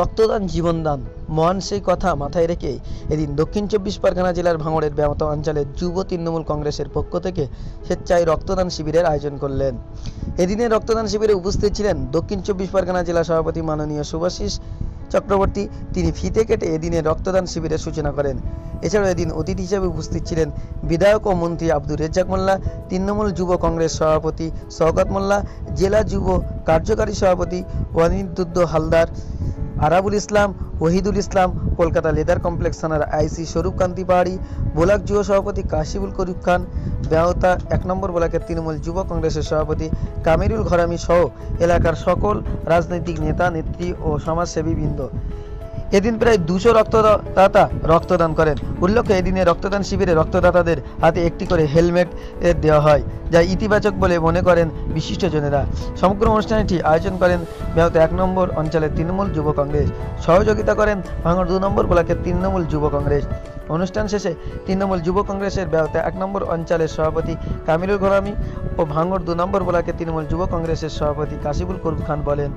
রক্তদান, জীবনদান, মহান সেই কথা মাথায় রেখে এদিন দক্ষিণ চব্বিশ পরগনা জেলার ভাঙড়ের ব্যাহত অঞ্চলের যুব তৃণমূল কংগ্রেসের পক্ষ থেকে স্বেচ্ছায় রক্তদান শিবিরের আয়োজন করলেন। এদিনের রক্তদান শিবিরে উপস্থিত ছিলেন দক্ষিণ চব্বিশ পরগনা জেলা সভাপতি মাননীয় শুভাশিস চক্রবর্তী। তিনি ফিতে কেটে এদিনের রক্তদান শিবিরের সূচনা করেন। এছাড়াও এদিন অতিথি হিসেবে উপস্থিত ছিলেন বিধায়ক ও মন্ত্রী আব্দুর রেজ্জাক মোল্লা, তৃণমূল যুব কংগ্রেস সভাপতি শওকত মোল্লা, জেলা যুব কার্যকারী সভাপতি ওয়ানিদুদ্দ হালদার আরাবুল ইসলাম, ওহিদুল ইসলাম, কলকাতা লেদার কমপ্লেক্স থানার আইসি স্বরূপ কান্তি পাহাড়ি, বোলাক যুব সভাপতি কাশিবুল করিম খান, ব্যাহতা এক নম্বর ব্লকের তৃণমূল যুব কংগ্রেসের সভাপতি কামিরুল ঘরামি সহ এলাকার সকল রাজনৈতিক নেতা, নেত্রী ও সমাজসেবী বৃন্দ এদিন প্রায় দুশো রক্তদাতা রক্তদান করেন। উল্লেখ্য, এদিনে রক্তদান শিবিরে রক্তদাতাদের হাতে একটি করে হেলমেট দেওয়া হয়, যা ইতিবাচক বলে মনে করেন বিশিষ্টজনেরা। সমগ্র অনুষ্ঠানটি আয়োজন করেন ব্যাহত এক নম্বর অঞ্চলের তৃণমূল যুব কংগ্রেস। সহযোগিতা করেন ভাঙড় দু নম্বর ব্লকের তৃণমূল যুব কংগ্রেস। অনুষ্ঠান শেষে তৃণমূল যুব কংগ্রেসের ব্যাহত এক নম্বর অঞ্চলের সভাপতি কামিরুল ঘরামি ও ভাঙড় দু নম্বর ব্লকের তৃণমূল যুব কংগ্রেসের সভাপতি কাশিবুল করিম খান বলেন।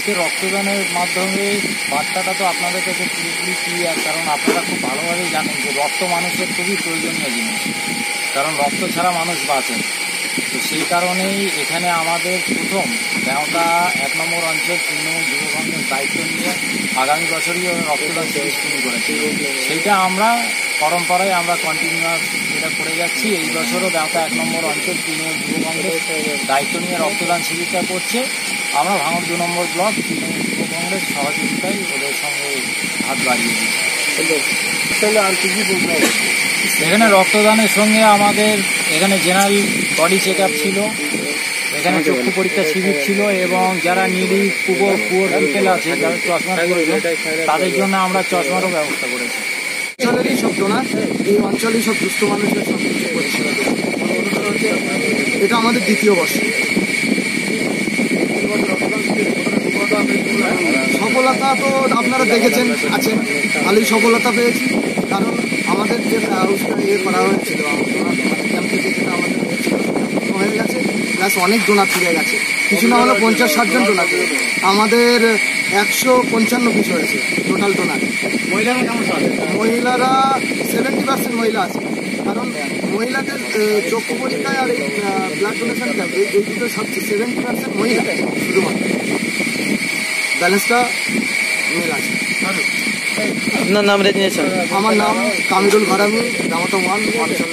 আজকে রক্তদানের মাধ্যমে বার্তাটা তো আপনাদের কাছে পুরোপুরি ক্লিয়ার কারণ আপনারা খুব ভালোভাবেই জানেন যে রক্ত মানুষের খুবই প্রয়োজনীয় জিনিস, কারণ রক্ত ছাড়া মানুষ বাঁচে তো সেই কারণেই এখানে আমাদের প্রথম দেওতা এক নম্বর অঞ্চল তৃণমূল যুব কংগ্রেস দায়িত্ব নিয়ে আগামী বছরই রক্তদান শিবির শুরু করেছে। সেইটা আমরা পরম্পরায় আমরা কন্টিনিউয়াস যেটা করে যাচ্ছি এই বছরও দেওতা এক নম্বর অঞ্চল তৃণমূল যুব কংগ্রেস দায়িত্ব নিয়ে রক্তদান শিবিরটা করছে। আমরা ভাঙর দু নম্বর ব্লক তৃণমূল যুব কংগ্রেস সহযোগিতায় ওদের সঙ্গে হাত বাড়িয়ে এখানে রক্তদানের সঙ্গে আমাদের এখানে জেনারেল বডি চেক আপ ছিল এখানে চক্ষু পরীক্ষা শিবির ছিল এবং যারা নিরি পুয়োর বিকেল আছে যারা চশমা তাদের জন্য আমরা চশমারও ব্যবস্থা করেছি। অঞ্চলেরই সব ডোনার এই অঞ্চলেই সব দুস্থ মানুষের সব কিছু দেবে। এটা আমাদের দ্বিতীয় বর্ষ। সফলতা তো আপনারা দেখেছেন, আছেন। ভালোই সফলতা পেয়েছি, কারণ আমাদের যে হাউসটা ইয়ে করা হয়েছিল ক্যাম্প থেকে যেটা আমাদের হয়ে গেছে প্লাস অনেক ডোনার ফিরে গেছে। কিছু না হলে পঞ্চাশ ষাটজন ডোনার আমাদের একশো পঞ্চান্ন পিস হয়েছে টোটাল ডোনার মহিলারা কেমন মহিলারা সেভেন্টি পার্সেন্ট মহিলা আছে। কারণ মহিলাদের চক্ষু পরীক্ষায় আর এই ব্লাড ডোনেশন ক্যাম্প এই এই দুটো সবচেয়ে সেভেন্টি পার্সেন্ট মহিলা। শুধুমাত্র ব্যালেন্সটা মেল আছে। আপনার নাম রেজিনেশন? আমার নাম কামিরুল ঘরামি রামাতো ওয়ান অঞ্চল